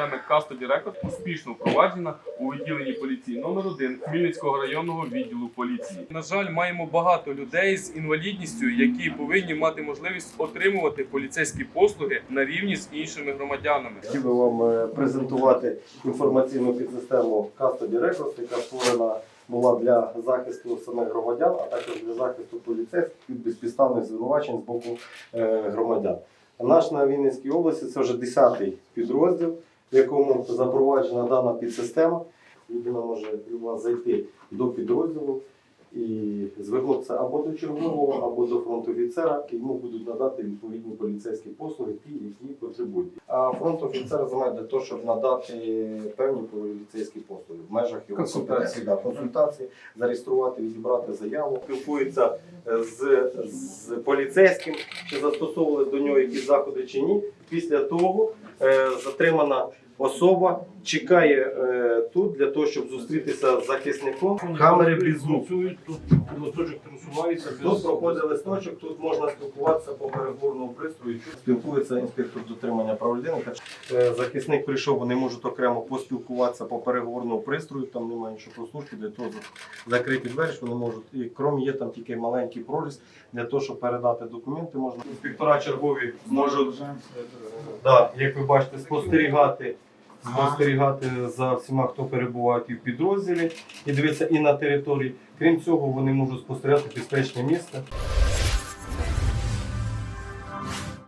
системи Custody Record успішно впроваджена у відділенні поліції номер 1 Хмельницького районного відділу поліції. На жаль, маємо багато людей з інвалідністю, які повинні мати можливість отримувати поліцейські послуги на рівні з іншими громадянами. Хотів би вам е, презентувати інформаційну підсистему Custody Records, яка створена була для захисту самих громадян, а також для захисту поліцейських від безпідставних звинувачень з боку е, громадян. Наш на Вінницькій області це вже 10-й підрозділ, в якому запроваджена дана підсистема. Людина може люба зайти до підрозділу і звернутися або до чергового, або до фронту офіцера, і йому будуть надати відповідні поліцейські послуги, ті, які потребують. А фронт офіцер знає для того, щоб надати певні поліцейські послуги в межах його Консультації. да, консультації, зареєструвати, відібрати заяву, спілкується е, з, з поліцейським, чи застосовували до нього якісь заходи чи ні. Після того е, затримана особа чекає е, тут для того, щоб зустрітися з захисником. Камери без звуку. Працюють, тут без... проходить листочок, тут можна спілкуватися по переговорному пристрою. Спілкується інспектор дотримання прав людини. Е, Захисник прийшов, вони можуть окремо поспілкуватися по переговорному пристрою, там немає нічого прослушки, для того за- закриті двері, що вони можуть. І крім є там тільки маленький проріз для того, щоб передати документи, можна. Інспектора чергові можуть, да, як ви бачите, спостерігати. Спостерігати за всіма, хто перебуває і в підрозділі, і дивитися і на території. Крім цього, вони можуть спостерігати безпечне місце.